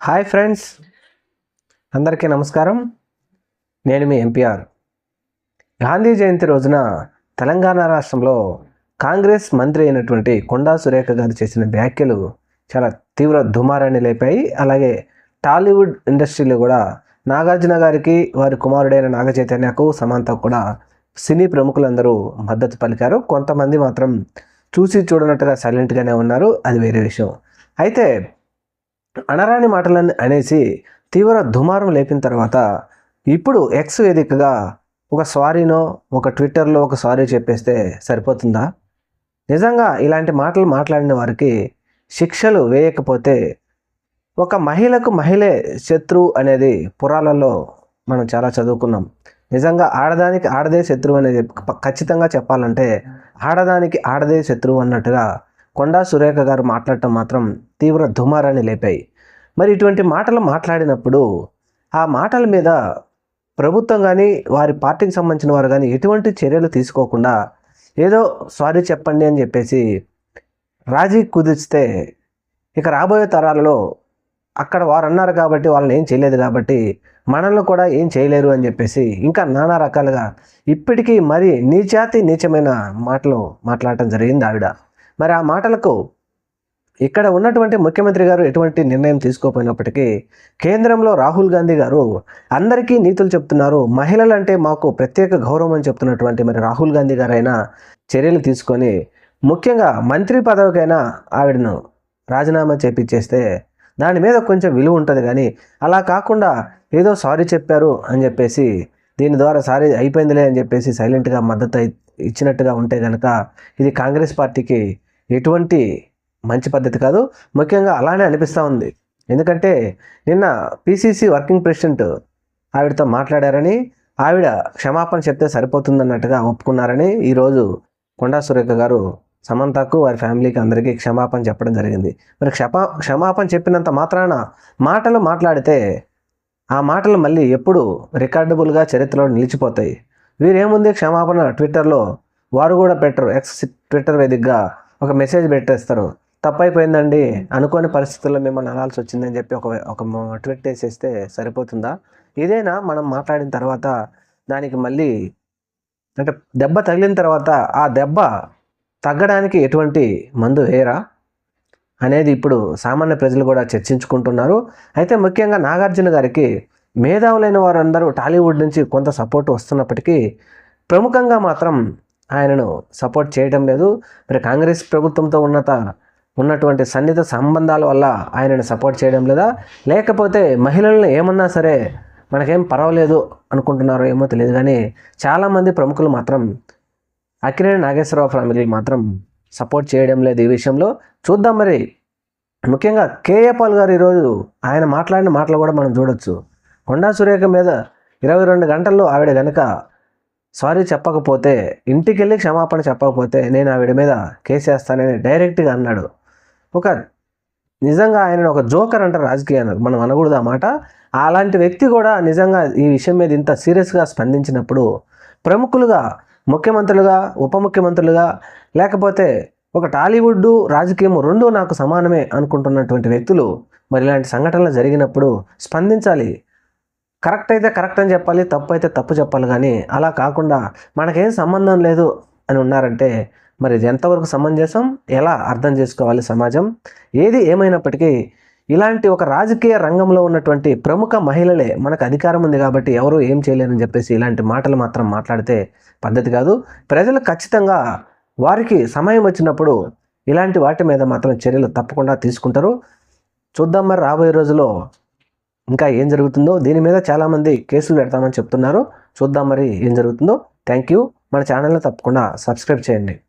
Hi friends. అందరికీ నమస్కారం. నేను మీ ఎంపీఆర్ గాంధీ జయంతి రోజున తెలంగాణ రాష్ట్రంలో కాంగ్రెస్ మంత్రి అయినటువంటి కొండా సురేఖ గారు చేసిన వ్యాఖ్యలు చాలా తీవ్ర దుమారాన్ని లేపాయి. అలాగే టాలీవుడ్ ఇండస్ట్రీలో కూడా నాగార్జున గారికి వారి కుమారుడైన నాగ చైతన్యకు సమాంత కూడా సినీ ప్రముఖులందరూ మద్దతు పలికారు. కొంతమంది మాత్రం చూసి చూడనట్టుగా సైలెంట్గానే ఉన్నారు. అది వేరే విషయం. అయితే అనరాని మాటలని అనేసి తీవ్ర దుమారం లేపిన తర్వాత ఇప్పుడు ఎక్స్ వేదికగా ఒక సారీనో ఒక ట్విట్టర్లో ఒక సారీ చెప్పేస్తే సరిపోతుందా? నిజంగా ఇలాంటి మాటలు మాట్లాడిన వారికి శిక్షలు వేయకపోతే ఒక మహిళకు మహిళే శత్రువు అనేది పురాలలో మనం చాలా చదువుకున్నాం. నిజంగా ఆడదానికి ఆడదే శత్రువు అనేది ఖచ్చితంగా చెప్పాలంటే ఆడదానికి ఆడదే శత్రువు అన్నట్టుగా కొండా సురేఖ గారు మాట్లాడటం మాత్రం తీవ్ర దుమారాన్ని లేపాయి. మరి ఇటువంటి మాటలు మాట్లాడినప్పుడు ఆ మాటల మీద ప్రభుత్వం కానీ వారి పార్టీకి సంబంధించిన వారు కానీ ఎటువంటి చర్యలు తీసుకోకుండా ఏదో సారీ చెప్పండి అని చెప్పేసి రాజీ కుదిస్తే ఇక రాబోయే తరాలలో అక్కడ వారు అన్నారు కాబట్టి వాళ్ళని ఏం చేయలేదు కాబట్టి మనల్ని కూడా ఏం చేయలేరు అని చెప్పేసి ఇంకా నానా రకాలుగా ఇప్పటికీ మరి నీచాతి నీచమైన మాటలు మాట్లాడటం జరిగింది ఆవిడ. మరి ఆ మాటలకు ఇక్కడ ఉన్నటువంటి ముఖ్యమంత్రి గారు ఎటువంటి నిర్ణయం తీసుకోపోయినప్పటికీ కేంద్రంలో రాహుల్ గాంధీ గారు అందరికీ నీతులు చెప్తున్నారు మహిళలంటే మాకు ప్రత్యేక గౌరవం అని చెప్తున్నటువంటి మరి రాహుల్ గాంధీ గారైనా చర్యలు తీసుకొని ముఖ్యంగా మంత్రి పదవికైనా ఆవిడను రాజీనామా చేపించేస్తే దాని మీద కొంచెం విలువ ఉంటుంది కానీ అలా కాకుండా ఏదో సారీ చెప్పారు అని చెప్పేసి దీని ద్వారా సారీ అయిపోయిందిలే అని చెప్పేసి సైలెంట్గా మద్దతు ఇచ్చినట్టుగా ఉంటే కనుక ఇది కాంగ్రెస్ పార్టీకి ఎటువంటి మంచి పద్ధతి కాదు. ముఖ్యంగా అలానే అనిపిస్తూ ఉంది. ఎందుకంటే నిన్న పీసీసీ వర్కింగ్ ప్రెసిడెంట్ ఆవిడతో మాట్లాడారని ఆవిడ క్షమాపణ చెప్తే సరిపోతుందన్నట్టుగా ఒప్పుకున్నారని ఈరోజు కొండా సురేఖ గారు సమంతకు వారి ఫ్యామిలీకి అందరికీ క్షమాపణ చెప్పడం జరిగింది. మరి క్షమా క్షమాపణ చెప్పినంత మాత్రాన మాటలు మాట్లాడితే ఆ మాటలు మళ్ళీ ఎప్పుడు రికార్డబుల్గా చరిత్రలో నిలిచిపోతాయి. వీరేముంది క్షమాపణ ట్విట్టర్లో? వారు కూడా పెట్టరు. ఎక్స్ ట్విట్టర్ వేదికగా ఒక మెసేజ్ పెట్టేస్తారు. తప్పైపోయిందండి. అనుకోని పరిస్థితుల్లో మిమ్మల్ని అనాల్సి వచ్చిందని చెప్పి ఒక ఒక ట్వీట్ వేసేస్తే సరిపోతుందా? ఇదేనా? మనం మాట్లాడిన తర్వాత దానికి మళ్ళీ అంటే దెబ్బ తగిలిన తర్వాత ఆ దెబ్బ తగ్గడానికి ఎటువంటి మందు వేయరా? అనేది ఇప్పుడు సామాన్య ప్రజలు కూడా చర్చించుకుంటున్నారు. అయితే ముఖ్యంగా నాగార్జున గారికి మేధావులైన వారందరూ టాలీవుడ్ నుంచి కొంత సపోర్ట్ వస్తున్నప్పటికీ ప్రముఖంగా మాత్రం ఆయనను సపోర్ట్ చేయడం లేదు. మరి కాంగ్రెస్ ప్రభుత్వంతో ఉన్నత ఉన్నటువంటి సన్నిహిత సంబంధాల వల్ల ఆయనను సపోర్ట్ చేయడం లేదా లేకపోతే మహిళలను ఏమన్నా సరే మనకేం పర్వాలేదు అనుకుంటున్నారో ఏమో తెలియదు. కానీ చాలామంది ప్రముఖులు మాత్రం అక్కినేని నాగేశ్వరరావు ఫ్యామిలీ మాత్రం సపోర్ట్ చేయడం లేదు ఈ విషయంలో. చూద్దాం మరి. ముఖ్యంగా కేఏ పాల్ గారు ఈరోజు ఆయన మాట్లాడిన మాటలు కూడా మనం చూడొచ్చు. కొండా సురేఖ మీద ఇరవై రెండు గంటల్లో ఆవిడ కనుక సారీ చెప్పకపోతే ఇంటికి వెళ్ళి క్షమాపణ చెప్పకపోతే నేను ఆవిడ మీద కేసేస్తానని డైరెక్ట్గా అన్నాడు. ఒక నిజంగా ఆయన ఒక జోకర్ అంటారు రాజకీయాలు. మనం అనకూడదు ఆ మాట. అలాంటి వ్యక్తి కూడా నిజంగా ఈ విషయం మీద ఇంత సీరియస్గా స్పందించినప్పుడు ప్రముఖులుగా ముఖ్యమంత్రులుగా ఉప ముఖ్యమంత్రులుగా లేకపోతే ఒక టాలీవుడ్ రాజకీయం రెండు నాకు సమానమే అనుకుంటున్నటువంటి వ్యక్తులు మరి ఇలాంటి సంఘటనలు జరిగినప్పుడు స్పందించాలి. కరెక్ట్ అయితే కరెక్ట్ అని చెప్పాలి తప్పు అయితే తప్పు చెప్పాలి కానీ అలా కాకుండా మనకేం సంబంధం లేదు అని ఉన్నారంటే మరి ఇది ఎంతవరకు సమంజసం? ఎలా అర్థం చేసుకోవాలి సమాజం? ఏది ఏమైనప్పటికీ ఇలాంటి ఒక రాజకీయ రంగంలో ఉన్నటువంటి ప్రముఖ మహిళలే మనకు అధికారం ఉంది కాబట్టి ఎవరు ఏం చేయలేరని చెప్పేసి ఇలాంటి మాటలు మాత్రం మాట్లాడితే పద్ధతి కాదు. ప్రజలు ఖచ్చితంగా వారికి సమయం వచ్చినప్పుడు ఇలాంటి వాటి మీద మాత్రం చర్యలు తప్పకుండా తీసుకుంటారు. చూద్దాం మరి రాబోయే రోజుల్లో ఇంకా ఏం జరుగుతుందో. దీని మీద చాలామంది కేసులు పెడతామని చెప్తున్నారు. చూద్దాం మరి ఏం జరుగుతుందో. Thank you. మన ఛానల్ని తప్పకుండా సబ్స్క్రైబ్ చేయండి.